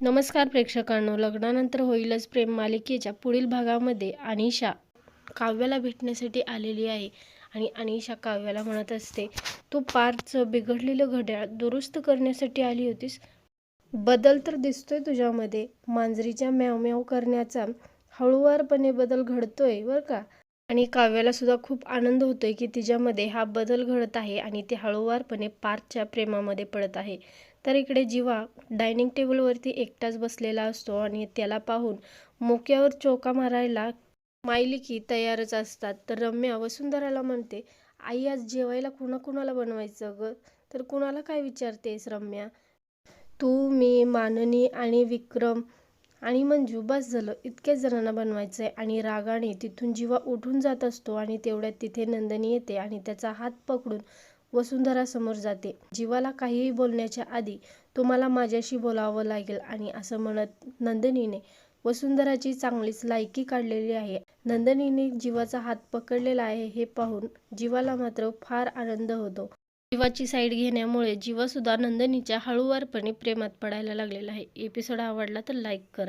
नमस्कार प्रेक्षकांनो लग्नानंतर होईलच प्रेम मालिकेच्या पुढील भागामध्ये अनिशा काव्याला भेटण्यासाठी आलेली आहे आणि अनिशा काव्याला म्हणत असते तू पारचं बिघडलेलं घड्याळ दुरुस्त करण्यासाठी आली होतीस. बदल तर दिसतोय तुझ्यामध्ये. मांजरीच्या म्यावम्याव म्याव करण्याचा हळूवारपणे बदल घडतोय बरं का? आणि काव्याला सुद्धा खूप आनंद होतोय की तिच्यामध्ये हा बदल घडत आहे आणि ते हळूवारपणे पार्थच्या प्रेमामध्ये पडत आहे. तर इकडे जीवा डायनिंग टेबलवरती एकटाच बसलेला असतो आणि त्याला पाहून मोक्यावर चौका मारायला मायलिकी तयारच असतात. तर रम्या वसुंधराला म्हणते आई आज जेवायला कुणाकुणाला बनवायचं ग? तर कुणाला काय विचारतेस रम्या? तू मी माननी आणि विक्रम आणि मंजू बस झालं. इतक्याच जणांना बनवायचं आहे आणि रागाने तिथून जीवा उठून जात असतो आणि तेवढ्यात तिथे नंदनी येते आणि त्याचा हात पकडून वसुंधरा समोर जाते. जीवाला काहीही बोलण्याच्या आधी तुम्हाला माझ्याशी बोलावं लागेल आणि असं म्हणत नंदिनीने वसुंधराची चांगलीच लायकी काढलेली आहे. नंदिनीने जीवाचा हात पकडलेला आहे हे पाहून जीवाला मात्र फार आनंद होतो. जीवाची साईड घेण्यामुळे जीवा सुद्धा नंदिनीच्या हळूवारपणे प्रेमात पडायला लागलेला आहे. एपिसोड आवडला तर लाईक करा.